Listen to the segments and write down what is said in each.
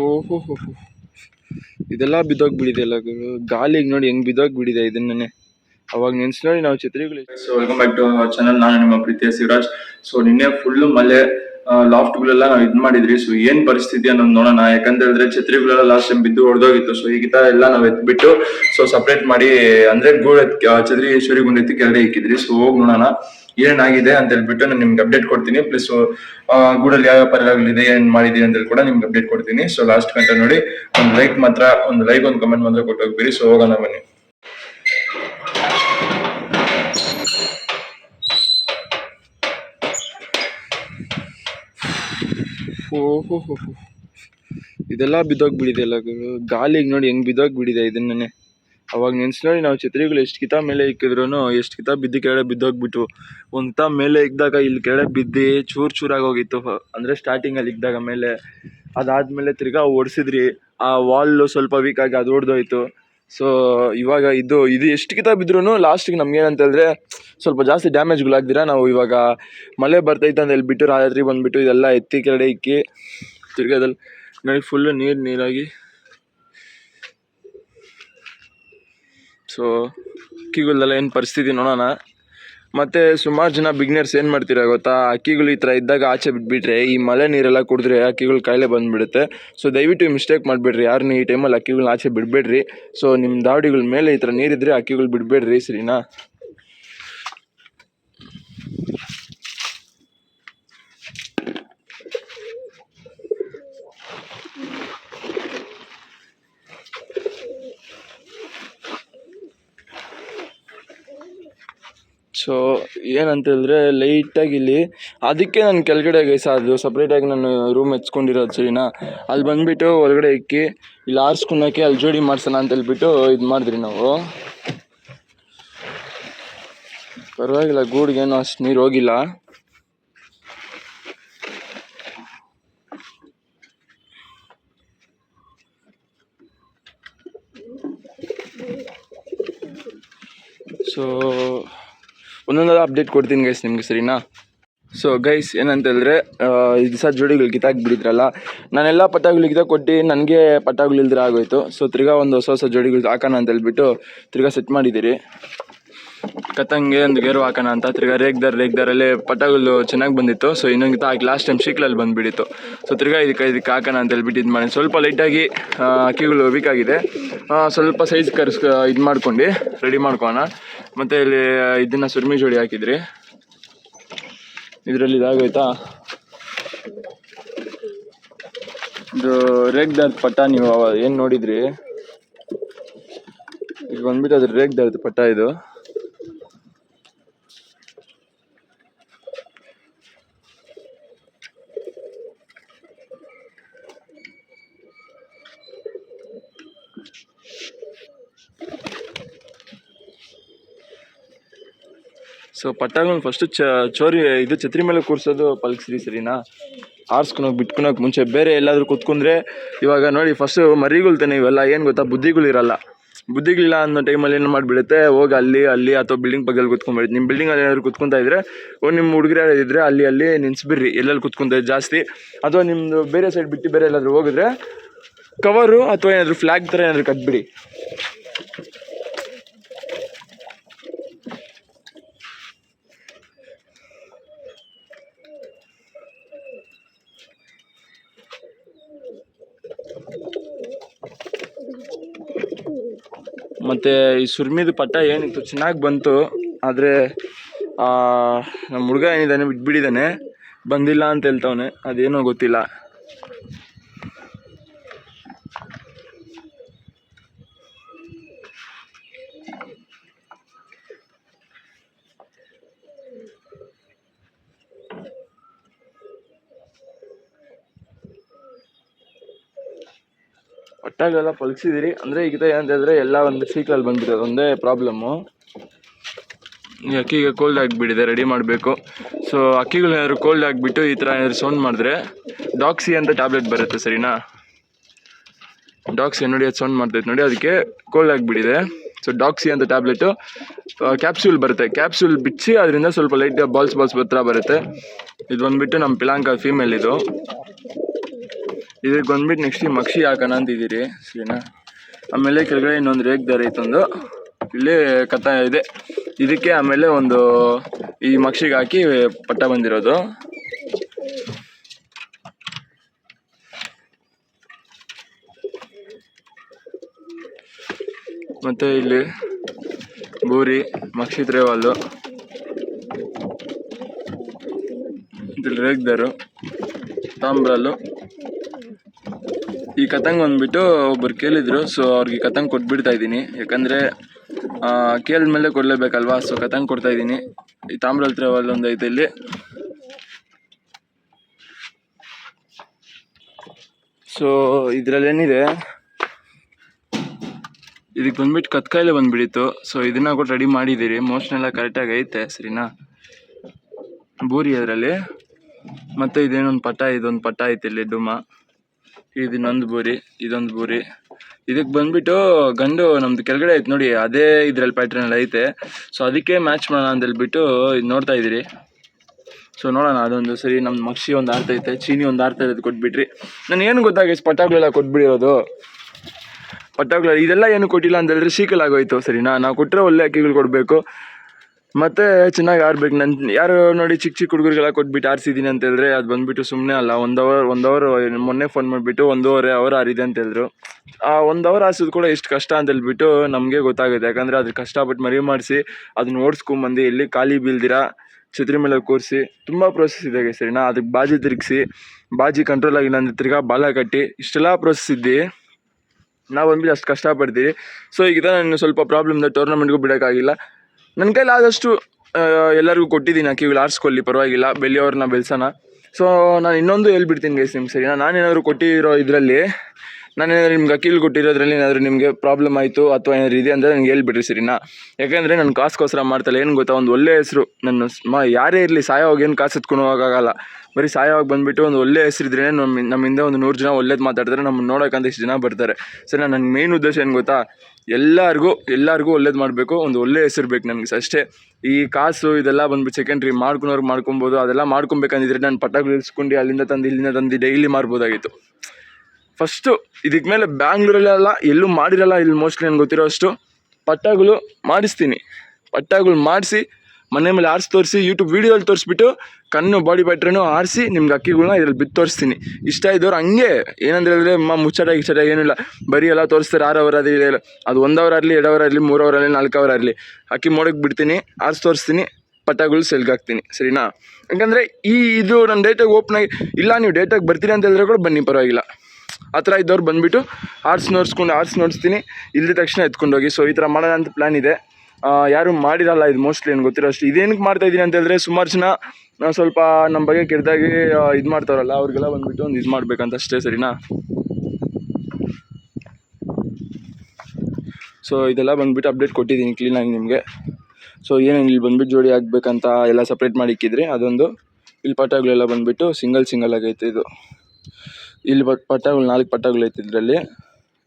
ಓಹೋ ಇದೆಲ್ಲ ಬಿದ್ದೋಗಿ ಬಿದ್ದೋಗ್ಬಿಡಿದೆ ಎಲ್ಲ ಗಾಳಿಗೆ ನೋಡಿ ಹೆಂಗ್ ಬಿಡಿದೆ ಇದನ್ನೇ. ಅವಾಗ ನೆನ್ಸ್ ನೋಡಿ ನಾವು ಚಿತ್ರಗಳು so welcome back to channel ನಾನು ನಿಮ್ಮ ಪ್ರೀತಿಯ ಶಿವರಾಜ್. ಸೊ ನಿನ್ನೆ ಫುಲ್ ಮಳೆ ಲಾಫ್ಟ್ ಗಳೆಲ್ಲ ನಾವು ಇದ್ ಮಾಡಿದ್ರಿ. ಸೊ ಏನ್ ಪರಿಸ್ಥಿತಿ ಅನ್ನೋದು ನೋಡೋಣ. ಯಾಕಂದ್ರೆ ಹೇಳಿದ್ರೆ ಛತ್ರಿಗಳೆಲ್ಲ ಲಾಸ್ಟ್ ಟೈಮ್ ಬಿದ್ದು ಹೊಡೆದೋಗಿತ್ತು ಸೊ ಈಗ ಎಲ್ಲ ನಾವು ಎತ್ಬಿಟ್ಟು ಸೊ ಸಪ್ರೇಟ್ ಮಾಡಿ ಅಂದ್ರೆ ಆ, ಛತ್ರಿ ಈಶ್ವರಿ ಗುಂಡ್ ಎತ್ತಿ ಕೆಳಗಡೆ ಇಕ್ಕಿದ್ರಿ. ಸೊ ಹೋಗಿ ನೋಡೋಣ. ಏನಾಗಿದೆ ಅಂತ ಹೇಳ್ಬಿಟ್ಟು ನಾನು ನಿಮ್ಗೆ ಅಪ್ಡೇಟ್ ಕೊಡ್ತೀನಿ. ಪ್ಲಸ್ ಗೂಡಲ್ಲಿ ಯಾವ ಪರಿಹಾರಗಳಿದೆ ಏನ್ ಮಾಡಿದೀನಿ ಅಂತ ಕೂಡ ನಿಮ್ಗೆ ಅಪ್ಡೇಟ್ ಕೊಡ್ತೀನಿ. ಸೊ ಲಾಸ್ಟ್ ಗಂಟೆ ನೋಡಿ ಒಂದು ಲೈಕ್ ಮಾತ್ರ ಒಂದು ಲೈಕ್ ಒಂದು ಕಮೆಂಟ್ ಮಾತ್ರ ಕೊಟ್ಟು ಹೋಗ್ಬಿಡಿ ಸೊ ಹೋಗೋಣ ಬನ್ನಿ. ಓಹೋ. ಇದೆಲ್ಲ ಬಿದ್ದೋಗ್ಬಿಟ್ಟಿದೆಯಲ್ಲ ಎಲ್ಲ ಗಾಳಿಗೆ ನೋಡಿ ಹೆಂಗ್ ಬಿಡಿದೆ ಇದನ್ನೇ ಅವಾಗ ನೆನ್ಸ್ ನೋಡಿ ನಾವು ಛತ್ರಿಗಳು ಎಷ್ಟು ಕಿತ ಮೇಲೆ ಇಕ್ಕಿದ್ರು ಎಷ್ಟು ಕಿತ ಬಿದ್ದು ಕೆಳಗೆ ಬಿದ್ದೋಗ್ಬಿಟ್ಟು ಒಂದು ಮೇಲೆ ಇದ್ದಾಗ ಇಲ್ಲಿ ಕೆಳಗೆ ಬಿದ್ದು ಚೂರ್ ಚೂರಾಗಿ ಹೋಗಿತ್ತು ಅಂದ್ರೆ ಸ್ಟಾರ್ಟಿಂಗ್ ಅಲ್ಲಿ ಇಕ್ದಾಗ ಮೇಲೆ. ಅದಾದಮೇಲೆ ತಿರ್ಗಾ ಓಡಿಸಿದ್ರಿ. ಆ ವಾಲ್ ಸ್ವಲ್ಪ ವೀಕಾಗಿ ಅದು ಹೊಡೆದೋಯ್ತು ಸೊ ಇವಾಗ ಇದು ಇದು ಎಷ್ಟು ಕಿತ ಬಿದ್ರೂ ಲಾಸ್ಟಿಗೆ ನಮ್ಗೆ ಏನಂತ ಹೇಳಿದ್ರೆ, ಸ್ವಲ್ಪ ಜಾಸ್ತಿ ಡ್ಯಾಮೇಜ್ಗಳಾಗ್ದಿರ ನಾವು ಇವಾಗ ಮಳೆ ಬರ್ತೈತೆ ಅಂತ ಹೇಳ್ಬಿಟ್ಟು ರಾತ್ರಿ ಬಂದುಬಿಟ್ಟು ಇದೆಲ್ಲ ಎತ್ತಿ ಕೆಳಗಡೆ ಇಕ್ಕಿ ತಿರ್ಗದಲ್ಲಿ ನನಗೆ ಫುಲ್ಲು ನೀರು, ನೀರಾಗಿ. ಸೊ ಅಕ್ಕಿಗಳ್ದೆಲ್ಲ ಏನು ಪರಿಸ್ಥಿತಿ ನೋಡೋಣ. ಮತ್ತು ಸುಮಾರು ಜನ ಬಿಗ್ನರ್ಸ್ ಏನು ಮಾಡ್ತೀರಾ ಗೊತ್ತಾ? ಅಕ್ಕಿಗಳು ಈ ಥರ ಇದ್ದಾಗ ಆಚೆ ಬಿಟ್ಬಿಟ್ರೆ, ಈ ಮಳೆ ನೀರೆಲ್ಲ ಕುಡಿದ್ರೆ ಅಕ್ಕಿಗಳು ಕಾಯಿಲೆ ಬಂದುಬಿಡುತ್ತೆ. ಸೊ ದಯವಿಟ್ಟು ಮಿಸ್ಟೇಕ್ ಮಾಡಿಬಿಡ್ರಿ. ಯಾರನ್ನೂ ಈ ಟೈಮಲ್ಲಿ ಹಕ್ಕಿಗಳನ್ನ ಆಚೆ ಬಿಡಬೇಡ್ರಿ. ಸೊ ನಿಮ್ಮ ದಾವಡಿಗಳ ಮೇಲೆ ಈ ಥರ ನೀರಿದ್ರೆ ಅಕ್ಕಿಗಳು ಬಿಡಬೇಡ್ರಿ, ಸರಿನಾ? ಸೊ ಏನಂತ ಹೇಳಿದ್ರೆ ಲೈಟಾಗಿ ಇಲ್ಲಿ, ಅದಕ್ಕೆ ನಾನು ಕೆಳಗಡೆ ಅದು ಸಪ್ರೇಟಾಗಿ ನಾನು ರೂಮ್ ಹೆಚ್ಕೊಂಡಿರೋದು ಸರಿನಾ? ಅಲ್ಲಿ ಬಂದುಬಿಟ್ಟು ಹೊರಗಡೆ ಇಕ್ಕಿ, ಇಲ್ಲಿ ಆರಿಸ್ಕೊಳಕ್ಕೆ ಅಲ್ಲಿ ಜೋಡಿ ಮಾಡ್ಸೋಣ ಅಂತ ಹೇಳ್ಬಿಟ್ಟು ಇದು ಮಾಡಿದ್ರಿ ನಾವು. ಪರವಾಗಿಲ್ಲ, ಗೂಡ್ಗೇನು ಅಷ್ಟು ನೀರು ಹೋಗಿಲ್ಲ. ಸೊ ಒಂದೊಂದು ಅಪ್ಡೇಟ್ ಕೊಡ್ತೀನಿ ಗೈಸ್ ನಿಮ್ಗೆ, ಸರಿನಾ? ಸೊ ಗೈಸ್ ಏನಂತ ಹೇಳಿದ್ರೆ ಈ ದಿವಸ ಜೋಡಿಗಳು ಕಿತ್ತಾಕ್ಬಿಟ್ಟಿದ್ರಲ್ಲ, ನಾನೆಲ್ಲ ಪಟಾಗಳು ಕಿತಾ ಕೊಟ್ಟು ನನಗೆ ಪಟಾಗಳು ಇಲ್ದಿರ ಆಗೋಯ್ತು. ಸೊ ತಿರ್ಗಾ ಒಂದು ಹೊಸ ಹೊಸ ಜೋಡಿಗಳು ಹಾಕೋಣ ಅಂತ ಹೇಳ್ಬಿಟ್ಟು ತಿರ್ಗಾ ಸೆಟ್ ಮಾಡಿದ್ದೀರಿ. ಕತ್ತಂಗೆ ಒಂದು ಗೇರು ಹಾಕೋಣ ಅಂತ, ತಿರ್ಗಾ ರೇಗ್ದಾರ್ ರೇಗ್ದಾರಲ್ಲೇ ಪಟಾಗಳು ಚೆನ್ನಾಗಿ ಬಂದಿತ್ತು. ಸೊ ಇನ್ನೊಂದು ಹಾಕಿ ಲಾಸ್ಟ್ ಟೈಮ್ ಶೀಕ್ಲಲ್ಲಿ ಬಂದುಬಿಟ್ಟಿತ್ತು. ಸೊ ತಿರ್ಗಾ ಇದಕ್ಕೆ ಇದಕ್ಕೆ ಹಾಕೋಣ ಅಂತ ಹೇಳ್ಬಿಟ್ಟು ಇದು ಮಾಡಿ ಸ್ವಲ್ಪ ಲೈಟಾಗಿ ಅಕ್ಕಿಗಳು ವೀಕ್ ಆಗಿದೆ. ಸ್ವಲ್ಪ ಸೈಜ್ ಕರ್ಸ್ ಇದು ಮಾಡ್ಕೊಂಡು ರೆಡಿ ಮಾಡ್ಕೋಣ ಮತ್ತು ಇಲ್ಲಿ ಇದನ್ನು ಸುರ್ಮಿ ಜೋಡಿ ಹಾಕಿದ್ರಿ. ಇದರಲ್ಲಿ ಇದಾಗೋಯ್ತಾ? ಇದು ರೇಗ್ದಾರ್ದ ಪಟ್ಟ ನೀವು ಏನು ನೋಡಿದ್ರಿ? ಇದು ಬಂದ್ಬಿಟ್ಟು ಅದ್ರ ರೇಗ್ದಾರ್ದ ಪಟ್ಟ ಇದು. ಸೊ ಪಟ್ಟಾಗಿ ಫಸ್ಟು ಚೋರಿ, ಇದು ಛತ್ರಿ ಮೇಲೆ ಕೂರಿಸೋದು ಪಲ್ಕ್ಸ್ರಿ ಸರಿನಾ? ಆರ್ಸ್ಕೊಳಕ್ ಬಿಟ್ಕೊಳಕ್ ಮುಂಚೆ ಬೇರೆ ಎಲ್ಲಾದರೂ ಕೂತ್ಕೊಂಡ್ರೆ ಇವಾಗ ನೋಡಿ ಫಸ್ಟು ಮರಿಗಳು ತಾನೆ ಇವೆಲ್ಲ, ಏನು ಗೊತ್ತಾ? ಬುದ್ಧಿಗಳಿರಲ್ಲ ಬುದ್ಧಿಗಳಿಲ್ಲ ಅನ್ನೋ ಟೈಮಲ್ಲಿ ಏನು ಮಾಡಿಬಿಡುತ್ತೆ? ಹೋಗಿ ಅಲ್ಲಿ ಅಲ್ಲಿ ಅಥವಾ ಬಿಲ್ಡಿಂಗ್ ಪಕ್ಕದಲ್ಲಿ ಕೂತ್ಕೊಂಡ್ಬಿಡುತ್ತೆ. ನಿಮ್ಮ ಬಿಲ್ಡಿಂಗಲ್ಲಿ ಏನಾದ್ರು ಕೂತ್ಕೊಂತ ಇದ್ದರೆ ಓ ನಿಮ್ಮ ಹುಡುಗರು ಇದ್ದರೆ ಅಲ್ಲಿ ಅಲ್ಲಿ ನಿನ್ಸ್ಬಿಡ್ರಿ ಎಲ್ಲೆಲ್ಲಿ ಕೂತ್ಕೊಂತ ಜಾಸ್ತಿ. ಅಥವಾ ನಿಮ್ಮದು ಬೇರೆ ಸೈಡ್ ಬಿಟ್ಟು ಬೇರೆ ಎಲ್ಲಾದರೂ ಹೋಗಿದ್ರೆ ಕವರು ಅಥವಾ ಏನಾದರೂ ಫ್ಲ್ಯಾಗ್ ಥರ ಏನಾದರೂ ಕಟ್ಬಿಡಿ. ಮತ್ತು ಈ ಸುರ್ಮಿದ ಪಟ್ಟ ಏನಿತ್ತು, ಚೆನ್ನಾಗಿ ಬಂತು. ಆದರೆ ನಮ್ಮ ಹುಡುಗ ಏನಿದ್ದಾನೆ ಬಿಟ್ಬಿಟ್ಟಿದ್ದಾನೆ ಬಂದಿಲ್ಲ ಅಂತ ಹೇಳ್ತವ್ನೆ. ಅದೇನೋ ಗೊತ್ತಿಲ್ಲ. ಒಟ್ಟಾಗೆಲ್ಲ ಪಲ್ಕ್ಸಿದಿರಿ ಅಂದರೆ ಈಗ ಏನಂತ ಹೇಳಿದ್ರೆ ಎಲ್ಲ ಒಂದು ಸೀಕ್ಲಲ್ಲಿ ಬಂದಿರೋದು ಒಂದೇ ಪ್ರಾಬ್ಲಮ್ಮು ಅಕ್ಕಿಗೆ ಕೋಲ್ಡ್ ಆಗಿಬಿಟ್ಟಿದೆ ರೆಡಿ ಮಾಡಬೇಕು. ಸೊ ಅಕ್ಕಿಗಳು ಏನಾದ್ರು ಕೋಲ್ಡ್ ಆಗಿಬಿಟ್ಟು ಈ ಥರ ಏನಾದ್ರು ಸೌಂಡ್ ಮಾಡಿದ್ರೆ ಡಾಕ್ಸಿ ಅಂತ ಟ್ಯಾಬ್ಲೆಟ್ ಬರುತ್ತೆ ಸರಿನಾ? ಡಾಕ್ಸಿ ನೋಡಿ ಅದು ಸೌಂಡ್ ಮಾಡ್ತೈತೆ ನೋಡಿ, ಅದಕ್ಕೆ ಕೋಲ್ಡ್ ಆಗಿಬಿಟ್ಟಿದೆ. ಸೊ ಡಾಕ್ಸಿ ಅಂತ ಟ್ಯಾಬ್ಲೆಟು ಕ್ಯಾಪ್ಸೂಲ್ ಬರುತ್ತೆ. ಕ್ಯಾಪ್ಸೂಲ್ ಬಿಚ್ಚಿ ಅದರಿಂದ ಸ್ವಲ್ಪ ಲೈಟ್ ಬಾಲ್ಸ್ ಬಾಲ್ಸ್ ಹತ್ರ ಬರುತ್ತೆ. ಇದು ಬಂದುಬಿಟ್ಟು ನಮ್ಮ ಪಿಲಾಂಕ ಫೀಮೇಲ್ ಇದು. ಇದಕ್ಕೆ ಬಂದ್ಬಿಟ್ಟು ನೆಕ್ಸ್ಟ್ ಮಕ್ಷಿ ಹಾಕೋಣ ಅಂತಿದ್ದೀರಿ. ಸರಿನಾ? ಆಮೇಲೆ ಕೆಳಗಡೆ ಇನ್ನೊಂದು ರೇಕ್ ದಾರ ಐತೊಂದು. ಇಲ್ಲಿ ಕತ ಇದೆ. ಇದಕ್ಕೆ ಆಮೇಲೆ ಒಂದು ಈ ಮಕ್ಷಿಗೆ ಹಾಕಿ ಪಟ್ಟ ಬಂದಿರೋದು. ಮತ್ತು ಇಲ್ಲಿ ಬೂರಿ ಮಕ್ಷಿ ತ್ರೇವಾಲು. ಇಲ್ಲಿ ರೇಗ್ದಾರು ತಾಮ್ರಲ್ಲು ಈ ಕತಂಗ್ ಬಂದ್ಬಿಟ್ಟು ಒಬ್ಬರು ಕೇಳಿದ್ರು ಸೊ ಅವ್ರಿಗೆ ಕತಂಗ್ ಕೊಟ್ಬಿಡ್ತಾ ಇದ್ದೀನಿ. ಯಾಕಂದರೆ ಕೇಳಿದ್ಮೇಲೆ ಕೊಡಲೇಬೇಕಲ್ವಾ? ಸೊ ಕತಂಗ್ ಕೊಡ್ತಾ ಇದ್ದೀನಿ. ಈ ತಾಮ್ರಲ್ ಟ್ರಾವೆಲ್ ಒಂದು ಐತೆ ಇಲ್ಲಿ. ಸೊ ಇದರಲ್ಲೇನಿದೆ ಇದಕ್ಕೆ ಬಂದ್ಬಿಟ್ಟು ಕತ್ಕಾಯಿಲೆ ಬಂದ್ಬಿಡಿತ್ತು ಸೊ ಇದನ್ನ ಕೂಡ ರೆಡಿ ಮಾಡಿದ್ದೀರಿ. ಮೋಷನ್ ಎಲ್ಲ ಕರೆಕ್ಟಾಗಿ ಐತೆ, ಸರಿನಾ? ಬೂರಿ ಅದರಲ್ಲಿ. ಮತ್ತು ಇದೇನೊಂದು ಪಟ, ಇದೊಂದು ಪಟ ಐತೆ ಇಲ್ಲಿ, ಡುಮ. ಇದು ಇನ್ನೊಂದು ಬೂರಿ, ಇದೊಂದು ಬೂರಿ. ಇದಕ್ಕೆ ಬಂದ್ಬಿಟ್ಟು ಗಂಡು ನಮ್ದು ಕೆಳಗಡೆ ಐತೆ ನೋಡಿ, ಅದೇ ಇದ್ರಲ್ಲಿ ಪ್ಯಾಟ್ರನಲ್ಲಿ ಐತೆ. ಸೊ ಅದಕ್ಕೆ ಮ್ಯಾಚ್ ಮಾಡೋಣ ಅಂತ ಹೇಳ್ಬಿಟ್ಟು ಇದು ನೋಡ್ತಾ ಇದ್ದೀರಿ. ಸೊ ನೋಡೋಣ, ಅದೊಂದು ಸರಿ ನಮ್ಮ ಮಕ್ಷಿ ಒಂದು ಆರ್ತೈತೆ ಚೀನಿ ಒಂದು ಆರ್ತಾ ಇರೋದು ಕೊಟ್ಬಿಟ್ರಿ. ನಾನು ಏನು ಗೊತ್ತಾಗಿ ಪಟಾಕ್ಲೆಲ್ಲ ಕೊಟ್ಬಿಡಿರೋದು ಪಟಾಕ್ಲೆಲ್ಲ ಇದೆಲ್ಲ ಏನು ಕೊಟ್ಟಿಲ್ಲ ಅಂತ ಹೇಳಿದ್ರೆ ಶೀಕಲ್ ಆಗೋಯ್ತು, ಸರಿನಾ? ನಾವು ಕೊಟ್ಟರೆ ಒಳ್ಳೆ ಅಕ್ಕಿಗಳು ಕೊಡಬೇಕು. ಮತ್ತು ಚೆನ್ನಾಗಿ ಆಡ್ಬೇಕು. ನನ್ನ ಯಾರು ನೋಡಿ ಚಿಕ್ಕ ಚಿಕ್ಕ ಹುಡುಗರಿಗೆಲ್ಲ ಕೊಟ್ಬಿಟ್ಟು ಆರಿಸಿದೀನಿ ಅಂತ ಹೇಳಿದ್ರೆ ಅದು ಬಂದ್ಬಿಟ್ಟು ಸುಮ್ಮನೆ ಅಲ್ಲ, ಒಂದು ಅವರ್ ಒಂದು ಅವರ್ ಮೊನ್ನೆ ಫೋನ್ ಮಾಡಿಬಿಟ್ಟು ಒಂದೂವರೆ ಅವರ್ ಆರಿದೆ ಅಂತ ಹೇಳಿದ್ರು. ಆ ಒಂದು ಅವರ್ ಆರಿಸೋದು ಕೂಡ ಎಷ್ಟು ಕಷ್ಟ ಅಂತ ಹೇಳ್ಬಿಟ್ಟು ನಮಗೆ ಗೊತ್ತಾಗುತ್ತೆ. ಯಾಕಂದರೆ ಅದ್ರ ಕಷ್ಟಪಟ್ಟು ಮರಿ ಮಾಡಿಸಿ ಅದನ್ನ ಓಡಿಸ್ಕೊಂಬಂದು ಎಲ್ಲಿ ಖಾಲಿ ಬೀಳ್ದಿರ, ಛತ್ರಿ ಮೇಲೆ ಕೂರಿಸಿ, ತುಂಬ ಪ್ರೋಸೆಸ್ ಇದೆ ಸರಿನಾ? ಅದಕ್ಕೆ ಬಾಜಿ ತಿರುಗಿಸಿ, ಬಾಜಿ ಕಂಟ್ರೋಲ್ ಆಗಿಲ್ಲ ಅಂದರೆ ತಿರ್ಗಾ ಬಾಲ ಕಟ್ಟಿ, ಇಷ್ಟೆಲ್ಲ ಪ್ರೋಸೆಸ್ ಇದ್ದಿ. ನಾವು ಬಂದ್ಬಿಟ್ಟು ಅಷ್ಟು ಕಷ್ಟಪಡ್ತೀವಿ. ಸೊ ಈಗ ನಾನು ಸ್ವಲ್ಪ ಪ್ರಾಬ್ಲಮ್ದ ಟೂರ್ನಮೆಂಟ್ಗೂ ಬಿಡೋಕ್ಕಾಗಿಲ್ಲ. ನನ್ನ ಕೈಲಿ ಆದಷ್ಟು ಎಲ್ಲರಿಗೂ ಕೊಟ್ಟಿದ್ದೀನಿ ಅಕ್ಕಿಗಳು ಆರಿಸ್ಕೊಳ್ಳಿ, ಪರವಾಗಿಲ್ಲ ಬೆಳೆಯೋರನ್ನ ಬೆಳೆಸೋಣ. ಸೊ ನಾನು ಇನ್ನೊಂದು ಹೇಳ್ಬಿಡ್ತೀನಿ ಗೈಸ್ ನಿಮ್ಗೆ ಸರಿನಾ? ನಾನೇನಾದರೂ ಕೊಟ್ಟಿರೋ ಇದರಲ್ಲಿ ನಾನೇನಾದ್ರು ನಿಮ್ಗೆ ಅಕೀಲ್ ಕೊಟ್ಟಿರೋದ್ರಲ್ಲಿ ಏನಾದರೂ ನಿಮಗೆ ಪ್ರಾಬ್ಲಮ್ ಆಯಿತು ಅಥವಾ ಏನಾದ್ರು ಇದೆ ಅಂದರೆ ನನಗೆ ಹೇಳ್ಬಿಡ್ರಿ ಸರಿನಾ? ಯಾಕೆಂದರೆ ನನ್ನ ಕಾಸ್ಗೋಸ್ಕರ ಮಾಡ್ತಲ್ಲ, ಏನು ಗೊತ್ತಾ? ಒಂದು ಒಳ್ಳೆ ಹೆಸರು. ನನ್ನ ಮ ಯಾರೇ ಇರಲಿ, ಸಾಯೋವಾಗ ಏನು ಕಾಸು ಎತ್ಕೊಂಡು ಹೋಗೋಕ್ಕಾಗಲ್ಲ ಬರೀ ಸಾಯೋವಾಗ ಬಂದುಬಿಟ್ಟು ಒಂದು ಒಳ್ಳೆ ಹೆಸರಿದ್ರೆ ನಮ್ಮ ನಮ್ಮಿಂದ ಒಂದು ನೂರು ಜನ ಒಳ್ಳೇದು ಮಾತಾಡ್ತಾರೆ ನಮ್ಮನ್ನು ನೋಡೋಕ್ಕಂತ ಇಷ್ಟು ಜನ ಬರ್ತಾರೆ. ಸರಿ ನನ್ನ ಮೇನ್ ಉದ್ದೇಶ ಏನು ಗೊತ್ತಾ? ಎಲ್ಲರಿಗೂ ಎಲ್ಲರಿಗೂ ಒಳ್ಳೇದು ಮಾಡಬೇಕು, ಒಂದು ಒಳ್ಳೆ ಹೆಸರು ಬೇಕು ನನಗೆ ಅಷ್ಟೇ. ಈ ಕಾಸು ಇದೆಲ್ಲ ಬಂದ್ಬಿಟ್ಟು ಸೆಕೆಂಡ್ರಿ ಮಾಡ್ಕೊಳೋರು ಮಾಡ್ಕೊಬೋದು ಅದೆಲ್ಲ ಮಾಡ್ಕೊಬೇಕಂದಿದ್ರೆ ನಾನು ಪಟಾಕಿ ಇಳಿಸ್ಕೊಂಡು ಅಲ್ಲಿಂದ ತಂದು ಇಲ್ಲಿಂದ ತಂದು ಡೈಲಿ ಮಾರ್ಬೋದಾಗಿತ್ತು. ಫಸ್ಟು ಇದಕ್ಕೆ ಮೇಲೆ ಬ್ಯಾಂಗ್ಳೂರಲ್ಲೆಲ್ಲ ಎಲ್ಲೂ ಮಾಡಿರಲ್ಲ ಇಲ್ಲಿ ಮೋಸ್ಟ್ಲಿ ನನಗೆ ಗೊತ್ತಿರೋ ಅಷ್ಟು ಪಟ್ಟಗಳು ಮಾಡಿಸ್ತೀನಿ. ಪಟ್ಟಗಳು ಮಾಡಿಸಿ, ಮನೆ ಮೇಲೆ ಆರಿಸಿ ತೋರಿಸಿ ಯೂಟ್ಯೂಬ್ ವೀಡಿಯೋದಲ್ಲಿ ತೋರಿಸ್ಬಿಟ್ಟು, ಕಣ್ಣು ಬಾಡಿ ಬ್ಯಾಟ್ರಿನೂ ಆರಿಸಿ ನಿಮ್ಗೆ ಅಕ್ಕಿಗಳನ್ನ ಇದ್ರಲ್ಲಿ ಬಿತ್ತು ತೋರಿಸ್ತೀನಿ. ಇಷ್ಟ ಇದ್ದವ್ರು ಹಂಗೆ, ಏನಂದ್ರೆ ಹೇಳಿದ್ರೆ ಮಾ ಮುಚ್ಚಟ ಗಿಚ್ಚಟ ಏನಿಲ್ಲ ಬರೀ ಎಲ್ಲ ತೋರಿಸ್ತಾರೆ ಆರು ಅವರ್ ಅದು ಒಂದು ಅವರ್ ಆಗಲಿ ಎರಡು ಅವರ್ ಆಗಲಿ ಮೂರು ಅವರ್ ಆಗಲಿ ನಾಲ್ಕು ಅಕ್ಕಿ ಮೋಡಕ್ಕೆ ಬಿಡ್ತೀನಿ, ಆರಿಸಿ ತೋರಿಸ್ತೀನಿ, ಪಟ್ಟಗಳು ಸೆಲ್ಗಾಕ್ತೀನಿ ಸರಿನಾ? ಯಾಕಂದರೆ ಈ ಇದು ನನ್ನ ಡೇಟಾಗಿ ಓಪನ್ ಆಗಿ, ಇಲ್ಲ, ನೀವು ಡೇಟಾಗಿ ಬರ್ತೀನಿ ಅಂತ ಹೇಳಿದ್ರೆ ಕೂಡ ಬನ್ನಿ, ಪರವಾಗಿಲ್ಲ. ಆ ಥರ ಇದ್ದವ್ರು ಬಂದುಬಿಟ್ಟು ಆರ್ಟ್ಸ್ ನೋಡಿಸ್ಕೊಂಡು ಆರ್ಟ್ಸ್ ನೋಡಿಸ್ತೀನಿ. ಇಲ್ದ ತಕ್ಷಣ ಎತ್ಕೊಂಡೋಗಿ. ಸೊ ಈ ಥರ ಮಾಡೋಣ ಅಂತ ಪ್ಲ್ಯಾನ್ ಇದೆ. ಯಾರೂ ಮಾಡಿರಲ್ಲ ಇದು ಮೋಸ್ಟ್ಲಿ ಏನು ಗೊತ್ತಿರೋ ಅಷ್ಟು. ಇದೇನಕ್ಕೆ ಮಾಡ್ತಾ ಇದ್ದೀನಿ ಅಂತ ಹೇಳಿದ್ರೆ ಸುಮಾರು ಜನ ಸ್ವಲ್ಪ ನಮ್ಮ ಬಗ್ಗೆ ಕೆಟ್ಟದಾಗಿ ಇದು ಮಾಡ್ತಾರಲ್ಲ ಅವ್ರಿಗೆಲ್ಲ ಬಂದುಬಿಟ್ಟು ಒಂದು ಇದು ಮಾಡಬೇಕಂತ ಅಷ್ಟೇ, ಸರಿನಾ? ಸೊ ಇದೆಲ್ಲ ಬಂದುಬಿಟ್ಟು ಅಪ್ಡೇಟ್ ಕೊಟ್ಟಿದ್ದೀನಿ ಕ್ಲೀನಾಗಿ ನಿಮಗೆ. ಸೊ ಏನೇನು ಇಲ್ಲಿ ಬಂದುಬಿಟ್ಟು ಜೋಡಿ ಆಗಬೇಕಂತ ಎಲ್ಲ ಸಪ್ರೇಟ್ ಮಾಡಿ ಇಕ್ಕಿದ್ರೆ. ಅದೊಂದು ಇಲ್ಲಿ ಪಟಾಗಳೆಲ್ಲ ಬಂದುಬಿಟ್ಟು ಸಿಂಗಲ್ ಸಿಂಗಲ್ ಆಗೈತೆ ಇದು. ಇಲ್ಲಿ ಪಟ್ಟಗಳು ನಾಲ್ಕು ಪಟ್ಟಗಳು ಐತೆ ಇದರಲ್ಲಿ.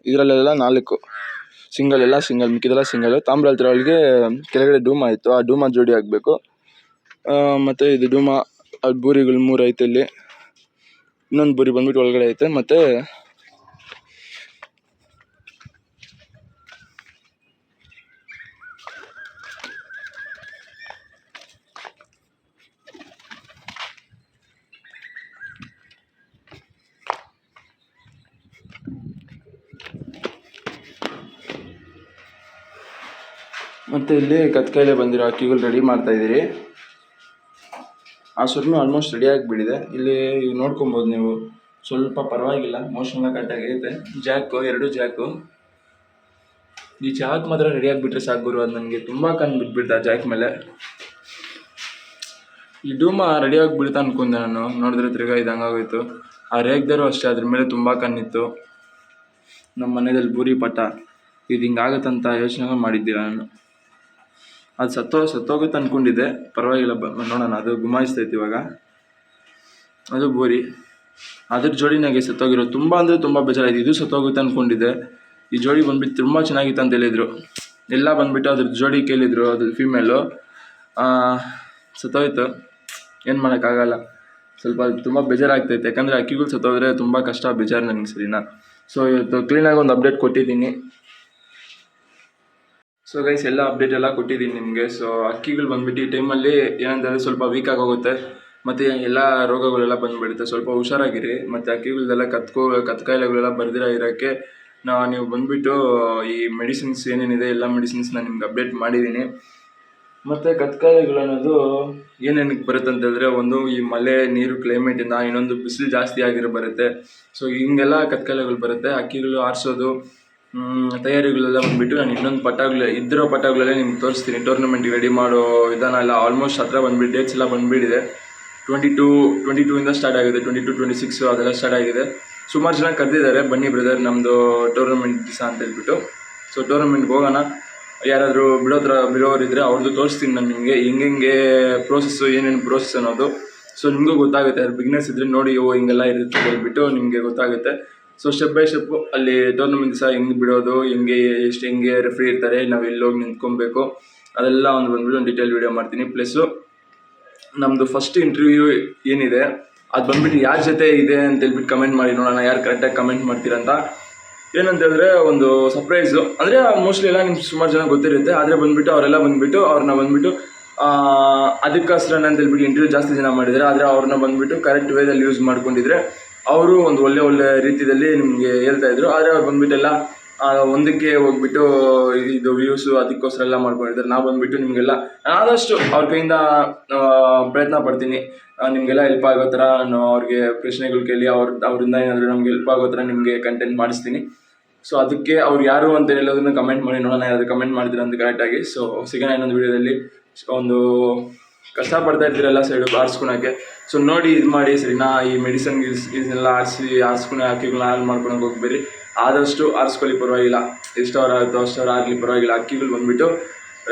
ಇದರಲ್ಲೆಲ್ಲ ನಾಲ್ಕು. ಸಿಂಗಲ್ ಎಲ್ಲ ಸಿಂಗಲ್ ಮಿಕ್ಕಿದೆಲ್ಲ ಸಿಂಗಲ್ ತಾಮ್ರ ಒಳಗೆ ಕೆಳಗಡೆ ಡೂಮ ಇತ್ತು. ಆ ಡೂಮ ಜೋಡಿ ಆಗಬೇಕು ಮತ್ತು ಇದು ಡೂಮ ಅದು ಬೂರಿಗಳು ಮೂರು ಐತೆ ಇಲ್ಲಿ. ಇನ್ನೊಂದು ಬೂರಿ ಬಂದ್ಬಿಟ್ಟು ಒಳಗಡೆ ಐತೆ. ಮತ್ತು ಮತ್ತು ಇಲ್ಲಿ ಕತ್ಕಾಯಿಲೆ ಬಂದಿರೋ ಅಕ್ಕಿಗಳು ರೆಡಿ ಮಾಡ್ತಾ ಇದ್ದೀರಿ. ಆ ಸುರ್ಮಿ ಆಲ್ಮೋಸ್ಟ್ ರೆಡಿ ಬಿಡಿದೆ ಇಲ್ಲಿ ನೋಡ್ಕೊಬೋದು ನೀವು. ಸ್ವಲ್ಪ ಪರವಾಗಿಲ್ಲ ಮೋಷನ್ ಎಲ್ಲ ಕರೆಕ್ಟಾಗಿ ಐತೆ ಜಾಕು ಎರಡು ಜಾಕು ಈ ಜಾಕ್ ಮಾತ್ರ ರೆಡಿ ಬಿಟ್ಟರೆ ಸಾಕು ಗುರು ಅದು ನನಗೆ ತುಂಬ ಕಣ್ಣು ಬಿಟ್ಬಿಡ್ತಾ ಜಾಕ್ ಮೇಲೆ. ಈ ಡೂಮ ರೆಡಿ ಬಿಡ್ತಾ ಅನ್ಕೊಂಡೆ ನಾನು. ನೋಡಿದ್ರೆ ತಿರ್ಗಾ ಇದು ಹಂಗಾಗೋಯ್ತು ಆ ರೇಗ್ದರು ಅಷ್ಟೇ, ಅದ್ರ ಮೇಲೆ ತುಂಬ ಕಣ್ಣಿತ್ತು. ನಮ್ಮ ಮನೆಯಲ್ಲಿ ಬೂರಿ ಪಟ ಇದು ಹಿಂಗಾಗತ್ತಂತ ಯೋಚನೆ ಮಾಡಿದ್ದಿಲ್ಲ ನಾನು. ಅದು ಸತ್ತೋ ಸತ್ತೋಗುತ್ತೆ ಅಂದ್ಕೊಂಡಿದ್ದೆ ಪರವಾಗಿಲ್ಲ, ಬ ನೋಡೋಣ, ಅದು ಗುಮಾಯಿಸ್ತೈತೆ ಇವಾಗ. ಅದು ಬೋರಿ ಅದ್ರ ಜೋಡಿ ನನಗೆ ಸತ್ತೋಗಿರೋದು ತುಂಬ ಅಂದರೆ ತುಂಬ ಬೇಜಾರಾಯಿತು. ಇದು ಸತ್ತೋಗುತ್ತೆ ಅಂದ್ಕೊಂಡಿದ್ದೆ ಈ ಜೋಡಿ ಬಂದ್ಬಿಟ್ಟು ತುಂಬ ಚೆನ್ನಾಗಿತ್ತು ಅಂತ ಹೇಳಿದರು. ಎಲ್ಲ ಬಂದ್ಬಿಟ್ಟು ಅದ್ರ ಜೋಡಿ ಕೇಳಿದ್ರು ಅದ್ರ ಫೀಮೇಲು ಸತ್ತೋಯ್ತು. ಏನು ಮಾಡೋಕ್ಕಾಗಲ್ಲ. ಸ್ವಲ್ಪ ತುಂಬ ಬೇಜಾರಾಗ್ತೈತೆ. ಯಾಕಂದರೆ ಅಕ್ಕಿಗಳು ಸತ್ತೋದ್ರೆ ತುಂಬ ಕಷ್ಟ, ಬೇಜಾರು ನನಗೆ ಸರಿನಾ. ಸೊ ಇವತ್ತು ಕ್ಲೀನಾಗಿ ಒಂದು ಅಪ್ಡೇಟ್ ಕೊಟ್ಟಿದ್ದೀನಿ. ಸೊ ಗೈಸ್ ಎಲ್ಲ ಅಪ್ಡೇಟ್ ಎಲ್ಲ ಕೊಟ್ಟಿದ್ದೀನಿ ನಿಮಗೆ. ಸೊ ಅಕ್ಕಿಗಳು ಬಂದ್ಬಿಟ್ಟು ಈ ಟೈಮಲ್ಲಿ ಏನಂತಂದರೆ ಸ್ವಲ್ಪ ವೀಕ್ ಆಗೋಗುತ್ತೆ. ಮತ್ತು ಎಲ್ಲ ರೋಗಗಳೆಲ್ಲ ಬಂದುಬಿಡುತ್ತೆ. ಸ್ವಲ್ಪ ಹುಷಾರಾಗಿರಿ. ಮತ್ತು ಅಕ್ಕಿಗಳದೆಲ್ಲ ಕತ್ಕೋ, ಕತ್ಕಾಯಿಲೆಗಳೆಲ್ಲ ಬರ್ದಿರ ಇರೋಕ್ಕೆ ನಾ ನೀವು ಬಂದುಬಿಟ್ಟು ಈ ಮೆಡಿಸಿನ್ಸ್ ಏನೇನಿದೆ, ಎಲ್ಲ ಮೆಡಿಸಿನ್ಸ್ ನಾನು ನಿಮ್ಗೆ ಅಪ್ಡೇಟ್ ಮಾಡಿದ್ದೀನಿ. ಮತ್ತು ಕತ್ಕಾಯಿಲೆಗಳು ಅನ್ನೋದು ಏನೇನಕ್ಕೆ ಬರುತ್ತೆ ಅಂತ ಹೇಳಿದ್ರೆ ಒಂದು ಈ ಮಳೆ, ನೀರು ಕ್ಲೈಮೇಟಿಂದ ಇನ್ನೊಂದು ಬಿಸಿಲು ಜಾಸ್ತಿ ಆಗಿರೋ ಬರುತ್ತೆ. ಸೊ ಹಿಂಗೆಲ್ಲ ಕತ್ಕಾಯಿಲೆಗಳು ಬರುತ್ತೆ. ಅಕ್ಕಿಗಳು ಆರಿಸೋದು ತಯಾರಿಗಳೆಲ್ಲ ಬಂದುಬಿಟ್ಟು ನಾನು ಇನ್ನೊಂದು ಪಟಾಗ್ಲು ಇದ್ದಿರೋ ಪಟಾಗ್ಗಳಲ್ಲೇ ನಿಮ್ಗೆ ತೋರಿಸ್ತೀನಿ. ಟೂರ್ನಮೆಂಟ್ಗೆ ರೆಡಿ ಮಾಡೋ ವಿಧಾನ ಎಲ್ಲ ಆಲ್ಮೋಸ್ಟ್ ಹತ್ರ ಬಂದ್ಬಿಟ್ಟು ಡೇಟ್ಸ್ ಎಲ್ಲ ಬಂದುಬಿಟ್ಟಿದೆ. ಟ್ವೆಂಟಿ ಟೂ ಟ್ವೆಂಟಿ ಟೂ ಇಂದ ಸ್ಟಾರ್ಟ್ ಆಗಿದೆ. ಟ್ವೆಂಟಿ ಟು ಟ್ವೆಂಟಿ ಸಿಕ್ಸ್ ಅದೆಲ್ಲ ಸ್ಟಾರ್ಟ್ ಆಗಿದೆ. ಸುಮಾರು ಜನ ಕರೆದಿದ್ದಾರೆ. ಬನ್ನಿ ಬ್ರದರ್ ನಮ್ಮದು ಟೂರ್ನಮೆಂಟ್ ದಿವಸ ಅಂತ ಹೇಳ್ಬಿಟ್ಟು. ಸೊ ಟೂರ್ನಮೆಂಟ್ಗೆ ಹೋಗೋಣ. ಯಾರಾದರೂ ಬಿಡೋದ್ರ ಇದ್ರೆ ಅವ್ರದ್ದು ತೋರಿಸ್ತೀನಿ ನಾನು ನಿಮಗೆ. ಹೆಂಗೆ ಪ್ರೋಸೆಸ್ಸು ಏನೇನು ಪ್ರೋಸೆಸ್ ಅನ್ನೋದು. ಸೊ ನಿಮಗೂ ಗೊತ್ತಾಗುತ್ತೆ. ಬಿಗ್ನೆಸ್ ಇದ್ದರೆ ನೋಡಿ, ಓ, ಹಿಂಗೆಲ್ಲ ಇರುತ್ತೆ ಹೇಳ್ಬಿಟ್ಟು ನಿಮಗೆ ಗೊತ್ತಾಗುತ್ತೆ. ಸೊ ಸ್ಟೆಪ್ ಬೈ ಸ್ಟೆಪ್ ಅಲ್ಲಿ ಟೂರ್ನಮೆಂಟ್ ಸಹ ಹೆಂಗೆ ಬಿಡೋದು, ಹೆಂಗೆ, ಎಷ್ಟು ಹೆಂಗೆ ರೆಫ್ರಿ ಇರ್ತಾರೆ, ನಾವು ಎಲ್ಲೋಗಿ ನಿಂತ್ಕೊಬೇಕು. ಅದೆಲ್ಲ ಒಂದು ಬಂದ್ಬಿಟ್ಟು ಒಂದು ಡೀಟೇಲ್ ವೀಡಿಯೋ ಮಾಡ್ತೀನಿ. ಪ್ಲಸ್ಸು ನಮ್ಮದು ಫಸ್ಟ್ ಇಂಟರ್ವ್ಯೂ ಏನಿದೆ, ಅದು ಬಂದ್ಬಿಟ್ಟು ಯಾರ ಜೊತೆ ಇದೆ ಅಂತ ಹೇಳ್ಬಿಟ್ಟು ಕಮೆಂಟ್ ಮಾಡಿ ನೋಡೋಣ, ಯಾರು ಕರೆಕ್ಟಾಗಿ ಕಮೆಂಟ್ ಮಾಡ್ತೀರಂತ ಏನಂತ ಹೇಳಿದ್ರೆ, ಒಂದು ಸರ್ಪ್ರೈಸು ಅಂದರೆ ಮೋಸ್ಟ್ಲಿ ಎಲ್ಲ ನಿಮ್ಗೆ ಸುಮಾರು ಜನ ಗೊತ್ತಿರುತ್ತೆ. ಆದರೆ ಬಂದ್ಬಿಟ್ಟು ಅವರೆಲ್ಲ ಬಂದ್ಬಿಟ್ಟು ಅವ್ರನ್ನ ಬಂದುಬಿಟ್ಟು ಅದಕ್ಕೋಸ್ಕರ ಅಂತ ಹೇಳ್ಬಿಟ್ಟು ಇಂಟರ್ವ್ಯೂ ಜಾಸ್ತಿ ಜನ ಮಾಡಿದ್ದಾರೆ ಆದರೆ ಅವ್ರನ್ನ ಬಂದುಬಿಟ್ಟು ಕರೆಕ್ಟ್ ವೇದಲ್ಲಿ ಯೂಸ್ ಮಾಡ್ಕೊಂಡಿದ್ರೆ ಅವರು ಒಂದು ಒಳ್ಳೆ ಒಳ್ಳೆ ರೀತಿಯಲ್ಲಿ ನಿಮಗೆ ಹೇಳ್ತಾ ಇದ್ರು. ಆದರೆ ಅವ್ರು ಬಂದ್ಬಿಟ್ಟೆಲ್ಲ ಒಂದಕ್ಕೆ ಹೋಗ್ಬಿಟ್ಟು ಇದು ವ್ಯೂಸು ಅದಕ್ಕೋಸ್ಕರ ಎಲ್ಲ ಮಾಡ್ಕೊಂಡಿದ್ದಾರೆ. ನಾವು ಬಂದ್ಬಿಟ್ಟು ನಿಮಗೆಲ್ಲ ಆದಷ್ಟು ಅವ್ರ ಕೈಯಿಂದ ಪ್ರಯತ್ನ ಪಡ್ತೀನಿ. ನಿಮಗೆಲ್ಲ ಹೆಲ್ಪ್ ಆಗೋ ಥರ ನಾನು ಅವ್ರಿಗೆ ಪ್ರಶ್ನೆಗಳು ಕೇಳಿ ಅವ್ರ, ಅವರಿಂದ ಏನಾದರೂ ನಮ್ಗೆ ಹೆಲ್ಪ್ ಆಗೋ ಥರ ನಿಮಗೆ ಕಂಟೆಂಟ್ ಮಾಡಿಸ್ತೀನಿ. ಸೊ ಅದಕ್ಕೆ ಅವ್ರು ಯಾರು ಅಂತ ಹೇಳೋದನ್ನ ಕಮೆಂಟ್ ಮಾಡಿ ನೋಡೋಣ. ಯಾರಾದರೂ ಕಮೆಂಟ್ ಮಾಡಿದ್ರೆ ಅಂತ ಕರೆಕ್ಟಾಗಿ ಸೊ ಸಿಗೋಣ ಇನ್ನೊಂದು ವಿಡಿಯೋದಲ್ಲಿ ಒಂದು ಕಷ್ಟಪಡ್ತಾ ಇರ್ತೀರಲ್ಲ ಸೈಡು ಆರಿಸ್ಕೊಳಕ್ಕೆ. ಸೊ ನೋಡಿ ಇದು ಮಾಡಿ ಸರಿನಾ ಈ ಮೆಡಿಸನ್ ಗಿಲ್ಸ್ ಇದನ್ನೆಲ್ಲ ಆರಿಸಿ, ಆರಿಸ್ಕೊಂಡು ಅಕ್ಕಿಗಳನ್ನ ಹಾಳು ಮಾಡ್ಕೊಳಕ್ಕೆ ಹೋಗ್ಬೇಡಿ ಆದಷ್ಟು ಆರಿಸ್ಕೊಳ್ಳಿ, ಪರವಾಗಿಲ್ಲ. ಎಷ್ಟು ಆಗುತ್ತೋ ಅಷ್ಟು ಆಗಲಿ, ಪರವಾಗಿಲ್ಲ. ಅಕ್ಕಿಗಳು ಬಂದುಬಿಟ್ಟು,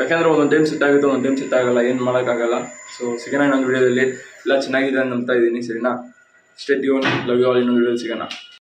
ಯಾಕಂದರೆ ಒಂದೊಂದು ಟೈಮ್ ಸೆಟ್ ಆಗುತ್ತೆ, ಒಂದೊಂದು ಟೈಮ್ ಸೆಟ್ ಆಗೋಲ್ಲ, ಏನು ಮಾಡೋಕ್ಕಾಗಲ್ಲ ಸೊ ಸಿಗೋಣ ಇನ್ನೊಂದು ವೀಡಿಯೋದಲ್ಲಿ ಎಲ್ಲ ಚೆನ್ನಾಗಿದೆ ಅಂತ ನಂಬ್ತಾ ಇದ್ದೀನಿ, ಸರಿನಾ? ಸ್ಟೇಟ್ ಯೂನ್ ಲವ್ ಯು ಆಲ್ ಇನ್ನೊಂದು ವೀಡಿಯೋದಲ್ಲಿ ಸಿಗೋಣ.